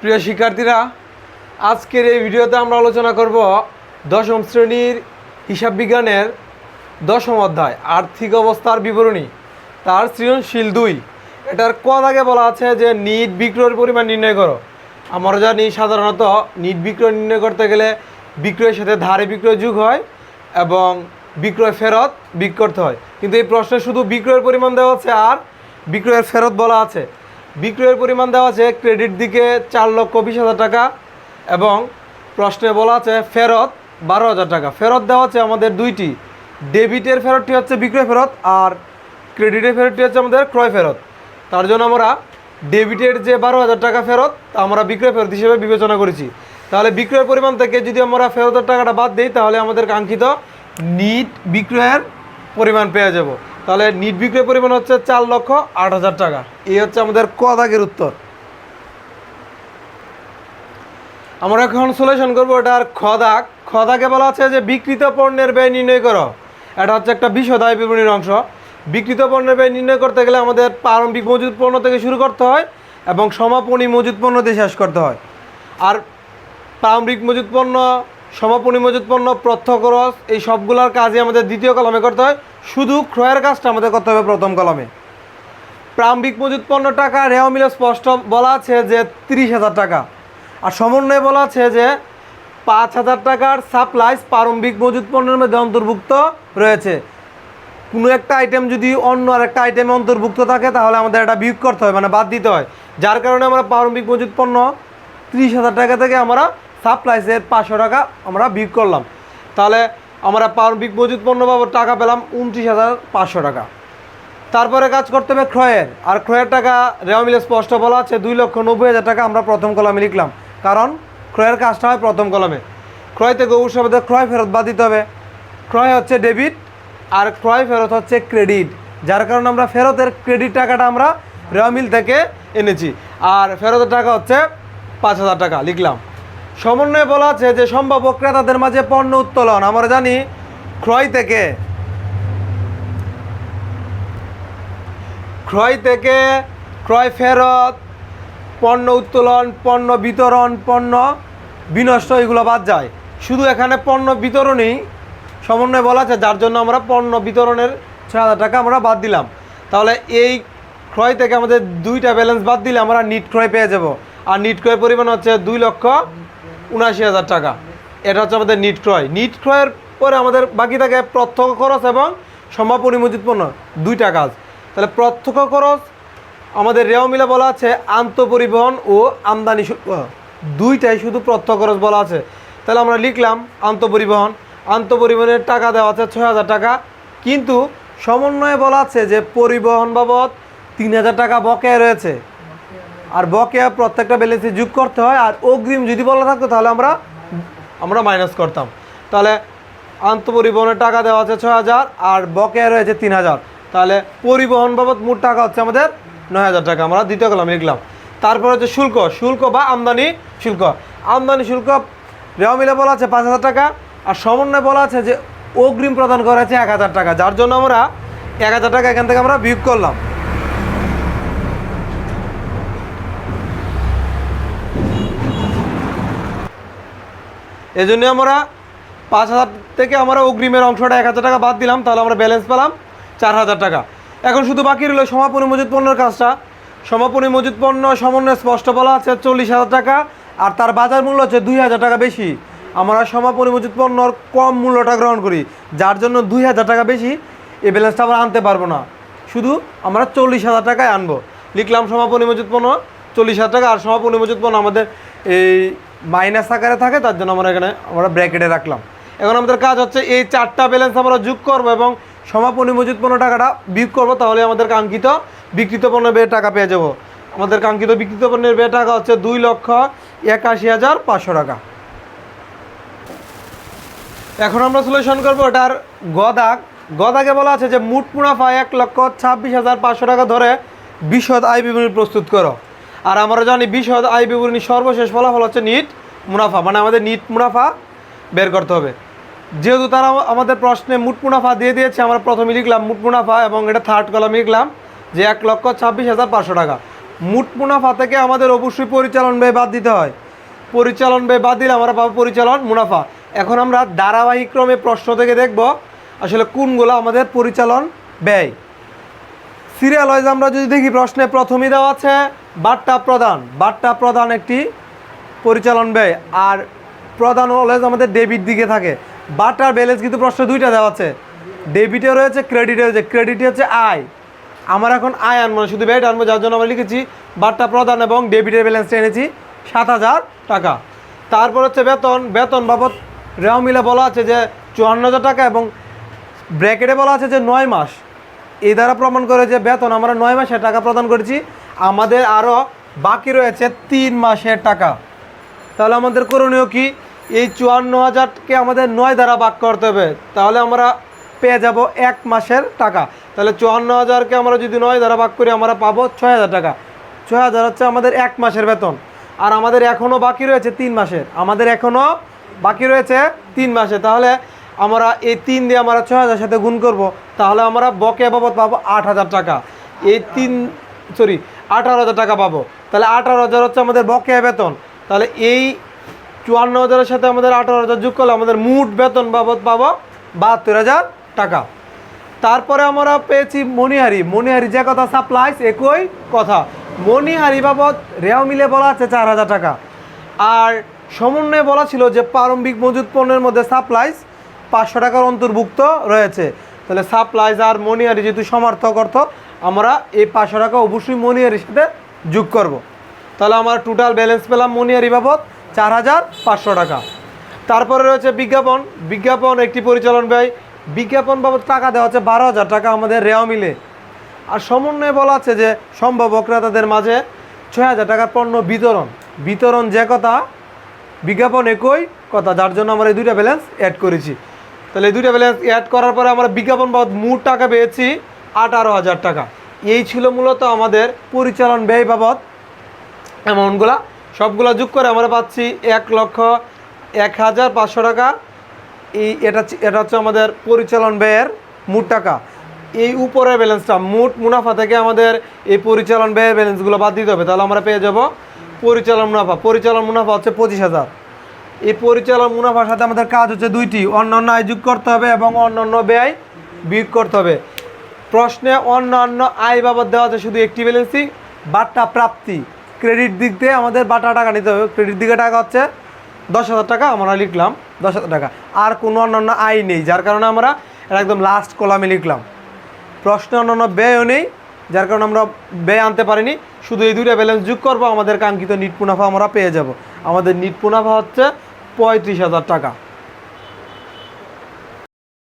প্রিয় শিক্ষার্থীরা, আজকের এই ভিডিওতে আমরা আলোচনা করব দশম শ্রেণির হিসাব বিজ্ঞানের দশম অধ্যায়, আর্থিক অবস্থার বিবরণী। তার সৃজনশীল দুই। এটার কদ আগে বলা আছে যে নিট বিক্রয়ের পরিমাণ নির্ণয় করো। আমরা জানি সাধারণত নিট বিক্রয় নির্ণয় করতে গেলে বিক্রয়ের সাথে ধারে বিক্রয় যুগ হয় এবং বিক্রয় ফেরত বিক করতে হয়। কিন্তু এই প্রশ্নে শুধু বিক্রয়ের পরিমাণ দেওয়া আছে আর বিক্রয়ের ফেরত বলা আছে। বিক্রয়ের পরিমাণ দেওয়া আছে ক্রেডিট দিকে চার লক্ষ বিশ হাজার টাকা এবং প্রশ্নে বলা আছে ফেরত বারো হাজার টাকা। ফেরত দেওয়া আছে আমাদের দুইটি। ডেবিটের ফেরতটি হচ্ছে বিক্রয় ফেরত আর ক্রেডিটের ফেরতটি হচ্ছে আমাদের ক্রয় ফেরত। তার জন্য আমরা ডেবিটের যে বারো হাজার টাকা ফেরত, তা আমরা বিক্রয় ফেরত হিসেবে বিবেচনা করেছি। তাহলে বিক্রয়ের পরিমাণ থেকে যদি আমরা ফেরতের টাকাটা বাদ দিই, তাহলে আমাদের কাঙ্ক্ষিত নিট বিক্রয়ের পরিমাণ পেয়ে যাব। তাহলে নিট বিক্রয় পরিমাণ হচ্ছে চার লক্ষ আট হাজার টাকা। এই হচ্ছে আমাদের ক দাগের উত্তর। আমরা এখন সলিউশন করব এটার খদাক খদাকে বলা আছে যে বিকৃত পণ্যের ব্যয় নির্ণয় করো। এটা হচ্ছে একটা বিশদায় বিবরণীর অংশ। বিকৃত পণ্যের ব্যয় নির্ণয় করতে গেলে আমাদের প্রারম্ভিক মজুদ পণ্য থেকে শুরু করতে হয় এবং সমাপনী মজুদ পণ্য দিয়ে শেষ করতে হয়। আর প্রারম্ভিক মজুদ পণ্য, সমাপনী মজুদ পণ্য, প্রত্যক্ষ এই সবগুলোর কাজই আমাদের দ্বিতীয় কলমে করতে হয়। শুধু ক্রয়ের কাজটা আমাদের করতে হবে প্রথম কলমে। প্রারম্ভিক মজুদ পণ্য টাকা রেওয়া মিলে স্পষ্ট বলা আছে যে তিরিশ হাজার টাকা। আর সমন্বয়ে বলা আছে যে পাঁচ হাজার টাকার সাপ্লাইস প্রারম্ভিক মজুদ পণ্যের মধ্যে অন্তর্ভুক্ত রয়েছে। কোনো একটা আইটেম যদি অন্য আর একটা আইটেমে অন্তর্ভুক্ত থাকে, তাহলে আমাদের এটা বিয়োগ করতে হয় মানে বাদ দিতে হয়। যার কারণে আমরা প্রারম্ভিক মজুদ পণ্য ত্রিশ হাজার টাকা থেকে আমরা সাপ্লাইসের পাঁচশো টাকা আমরা বিয়োগ করলাম। তাহলে আমরা প্রারম্ভিক মজুদ পণ্য টাকা পেলাম উনত্রিশ হাজার পাঁচশো টাকা। তারপরে কাজ করতে হবে ক্রয়ের। আর ক্রয়ের টাকা রেওয়া স্পষ্ট বলা আছে, দুই লক্ষ নব্বই হাজার টাকা আমরা প্রথম কলমে লিখলাম। কারণ ক্রয়ের কাজটা হয় প্রথম কলমে। ক্রয় থেকে অবশ্যই ক্রয় ফেরত বাদ দিতে হবে। ক্রয় হচ্ছে ডেবিট আর ক্রয় ফেরত হচ্ছে ক্রেডিট। যার কারণে আমরা ফেরতের ক্রেডিট টাকাটা আমরা রেওয়া মিল থেকে এনেছি। আর ফেরতের টাকা হচ্ছে পাঁচ হাজার টাকা, লিখলাম। সমন্বয়ে বলা আছে যে সম্ভাব্য ক্রেতাদের মাঝে পণ্য উত্তোলন। আমরা জানি ক্রয় থেকে ক্রয় থেকে ক্রয় ফেরত, পণ্য উত্তোলন, পণ্য বিতরণ, পণ্য বিনষ্ট, এগুলো বাদ যায়। শুধু এখানে পণ্য বিতরণই সমন্বয়ে বলা আছে, যার জন্য আমরা পণ্য বিতরণের ছয় হাজার টাকা আমরা বাদ দিলাম। তাহলে এই ক্রয় থেকে আমাদের দুইটা ব্যালেন্স বাদ দিলে আমরা নিট ক্রয় পেয়ে যাব। আর নিট ক্রয় পরিমাণ হচ্ছে দুই লক্ষ উনাশি হাজার টাকা। এটা হচ্ছে আমাদের নিট ক্রয়। নিট ক্রয়ের পরে আমাদের বাকি থাকে প্রত্যক্ষ খরচ এবং সমাপনী মজুদ পণ্য, দুইটা কাজ। তাহলে প্রত্যক্ষ খরচ, আমাদের রেও মিলে বলা আছে আন্তঃপরিবহন ও আমদানি দুইটাই শুধু প্রত্যক্ষ খরচ বলা আছে। তাহলে আমরা লিখলাম আন্তঃপরিবহন। আন্তঃপরিবহনের টাকা দেওয়া আছে ছয় হাজার টাকা। কিন্তু সমন্বয়ে বলা আছে যে পরিবহন বাবদ তিন হাজার টাকা বকেয়া রয়েছে। আর বকেয়া প্রত্যেকটা ব্যালেন্সে যোগ করতে হয়। আর অগ্রিম যদি বলা থাকতো, তাহলে আমরা আমরা মাইনাস করতাম। তাহলে আন্তঃপরিবহনের টাকা দেওয়া আছে ছয় হাজার, আর বকেয়া রয়েছে তিন হাজার। তাহলে পরিবহন বাবদ মোট টাকা হচ্ছে আমাদের নয় হাজার টাকা। আমরা দ্বিতীয় কলামে লিখলাম। তারপর হচ্ছে শুল্ক। শুল্ক বা আমদানি শুল্ক। আমদানি শুল্ক রেওয়ামিলে বলা আছে পাঁচ হাজার টাকা, আর সমন্বয় বলা আছে যে অগ্রিম প্রদান করা আছে এক হাজার টাকা। যার জন্য আমরা এক হাজার টাকা এখান থেকে আমরা বিয়োগ করলাম। এই জন্য আমরা পাঁচ হাজার থেকে আমরা অগ্রিমের অংশটা এক হাজার টাকা বাদ দিলাম, তাহলে আমরা ব্যালেন্স পেলাম চার হাজার টাকা। এখন শুধু বাকি রইল সমাপনী মজুদ পণ্যের কাজটা। সমাপনী মজুদ পণ্য সমন্বয় স্পষ্ট বলা আছে, চল্লিশ হাজার টাকা, আর তার বাজার মূল্য হচ্ছে দুই হাজার টাকা বেশি। আমরা সমাপনী মজুদ পণ্যর কম মূল্যটা গ্রহণ করি, যার জন্য দুই হাজার টাকা বেশি। এই ব্যালেন্সটা আমরা আনতে পারব না। শুধু আমরা চল্লিশ হাজার টাকায় আনব। লিখলাম সমাপনী মজুদ পণ্য, চল্লিশ হাজার টাকা, আর সমাপনী মজুদ পণ্য আমাদের এই মাইনাস আকারে থাকে, তার জন্য আমরা এখানে আমরা ব্র্যাকেটে রাখলাম। এখন আমাদের কাজ হচ্ছে এই চারটা ব্যালেন্স আমরা যোগ করব এবং সমাপনী মজুদ পণ্য টাকাটা বিয়োগ করব, তাহলে আমাদের কাঙ্ক্ষিত বিকৃত পণ্যের ব্যয় টাকা পেয়ে যাব। আমাদের কাঙ্ক্ষিত বিকৃত পণ্যের ব্যয় টাকা হচ্ছে দুই লক্ষ একাশি হাজার পাঁচশো টাকা। এখন আমরা সলিউশন করব এটার গদাক গদাকে বলা আছে যে মুঠ মুনাফা এক লক্ষ ছাব্বিশ হাজার পাঁচশো টাকা ধরে বিশদ আয় বিবরণী প্রস্তুত করো। আর আমরা জানি বিশদ আয় বিবরণী সর্বশেষ ফলাফল হচ্ছে নিট মুনাফা মানে আমাদের নিট মুনাফা বের করতে হবে। যেহেতু তারা আমাদের প্রশ্নে মুঠ মুনাফা দিয়ে দিয়েছে, আমরা প্রথমে লিখলাম মুঠ মুনাফা এবং এটা থার্ড কলামে লিখলাম যে এক লক্ষ ছাব্বিশ হাজার পাঁচশো টাকা। মোট মুনাফা থেকে আমাদের অবশ্যই পরিচালন ব্যয় বাদ দিতে হয়। পরিচালন ব্যয় বাদ দিলে আমরা পাবো পরিচালন মুনাফা। এখন আমরা ধারাবাহিক ক্রমে প্রশ্ন থেকে দেখব আসলে কোনগুলো আমাদের পরিচালন ব্যয়। সিরিয়াল ওয়াইজ আমরা যদি দেখি, প্রশ্নে প্রথমেই দেওয়া আছে বার্তা প্রদান বার্তা প্রদান একটি পরিচালন ব্যয়। আর প্রধান অলওয়েজ আমাদের ডেবিট দিকে থাকে। বাটার ব্যালেন্স কিন্তু প্রশ্ন দুইটা দেওয়া আছে। ডেবিটে রয়েছে ক্রেডিটে রয়েছে। ক্রেডিটে হচ্ছে আয়। আমার এখন আয় আনব শুধু ব্যয় আনব, যার জন্য আমরা লিখেছি, বার্তা প্রদান এবং ডেবিটের ব্যালেন্সটা এনেছি, সাত হাজার টাকা। তারপর হচ্ছে বেতন। বেতন বাবদ রেও মিলে বলা আছে যে, চুয়ান্ন হাজার টাকা এবং ব্র্যাকেটে বলা আছে যে, নয় মাস। এই দ্বারা প্রমাণ করে যে বেতন আমরা নয় মাসে টাকা প্রদান করেছি। আমাদের আরও বাকি রয়েছে তিন মাসের টাকা। তাহলে আমাদের করণীয় কি? এই চুয়ান্ন হাজারকে আমাদের নয় দ্বারা ভাগ করতে হবে। তাহলে আমরা পেয়ে যাব এক মাসের টাকা। তাহলে চুয়ান্ন হাজারকে আমরা যদি নয় দ্বারা ভাগ করি, আমরা পাবো ছয় হাজার টাকা। ছয় হাজার হচ্ছে আমাদের এক মাসের বেতন। আর আমাদের এখনও বাকি রয়েছে তিন মাসের। আমাদের এখনও বাকি রয়েছে তিন মাসে তাহলে আমরা এই তিন দিয়ে আমরা ছয় হাজার সাথে গুণ করব। তাহলে আমরা বকেয়া বাবদ পাবো আট হাজার টাকা। এই তিন সরি আঠারো হাজার টাকা পাবো। তাহলে আঠারো হাজার হচ্ছে আমাদের বকেয়া বেতন। তাহলে এই চুয়ান্ন হাজারের সাথে আমাদের আঠারো হাজার যোগ করলে আমাদের মোট বেতন বাবদ পাবো বাহাত্তর হাজার টাকা। তারপরে আমরা পেয়েছি মণিহারি। মণিহারি যে কথা সাপ্লাইস, একই কথা। মণিহারি বাবদ রেও মিলে বলা আছে চার হাজার টাকা। আর সমন্বয়ে বলা ছিল যে প্রারম্ভিক মজুদ পণ্যের মধ্যে সাপ্লাইস পাঁচশো টাকার অন্তর্ভুক্ত রয়েছে। তাহলে সাপ্লাইজ আর মণিহারি যেহেতু সমার্থক অর্থ, আমরা এই পাঁচশো টাকা অবশ্যই মনিয়ারির সাথে যোগ করব। তাহলে আমার টোটাল ব্যালেন্স পেলাম মনিয়ারি বাবদ চার হাজার পাঁচশো টাকা। তারপরে রয়েছে বিজ্ঞাপন। বিজ্ঞাপন একটি পরিচালন ব্যয়। বিজ্ঞাপন বাবদ টাকা দেওয়া হচ্ছে বারো হাজার টাকা আমাদের রেওয়া মিলে। আর সমন্বয়ে বলা আছে যে সম্ভব ক্রেতাদের মাঝে ছয় হাজার টাকার পণ্য বিতরণ। বিতরণ যে কথা, বিজ্ঞাপন একই কথা, যার জন্য আমরা এই দুইটা ব্যালেন্স অ্যাড করেছি। তাহলে দুইটা ব্যালেন্স অ্যাড করার পরে আমরা বিজ্ঞাপন বাবদ মোট টাকা পেয়েছি আঠারো হাজার টাকা। এই ছিল মূলত আমাদের পরিচালন ব্যয় বাবদ অ্যামাউন্টগুলো। সবগুলো যোগ করে আমরা পাচ্ছি এক লক্ষ এক হাজার পাঁচশো টাকা। এই এটা এটা হচ্ছে আমাদের পরিচালন ব্যয়ের মোট টাকা। এই উপরের ব্যালেন্সটা মোট মুনাফা থেকে আমাদের এই পরিচালন ব্যয়ের ব্যালেন্সগুলো বাদ দিতে হবে। তাহলে আমরা পেয়ে যাব পরিচালন মুনাফা। পরিচালন মুনাফা হচ্ছে পঁচিশ হাজার। এই পরিচালন মুনাফার সাথে আমাদের কাজ হচ্ছে দুইটি। অন্যান্য আয় যোগ করতে হবে এবং অন্যান্য ব্যয় বিয়োগ করতে হবে। প্রশ্নে অন্যান্য আয় বাবদ দেওয়া আছে শুধু একটি ব্যালেন্সই বাট্টা প্রাপ্তি। ক্রেডিট দিক দিয়ে আমাদের বাটা টাকা নিতে হবে। ক্রেডিট দিকে টাকা হচ্ছে দশ হাজার টাকা, আমরা লিখলাম দশ হাজার টাকা। আর কোনো অন্যান্য আয় নেই, যার কারণে আমরা এটা একদম লাস্ট কলামে লিখলাম। প্রশ্নে অন্যান্য ব্যয়ও নেই, যার কারণে আমরা ব্যয় আনতে পারিনি। শুধু এই দুইটা ব্যালেন্স যোগ করব, আমাদের কাঙ্ক্ষিত নিট মুনাফা আমরা পেয়ে যাব। আমাদের নিট মুনাফা হচ্ছে পঁয়ত্রিশ হাজার টাকা।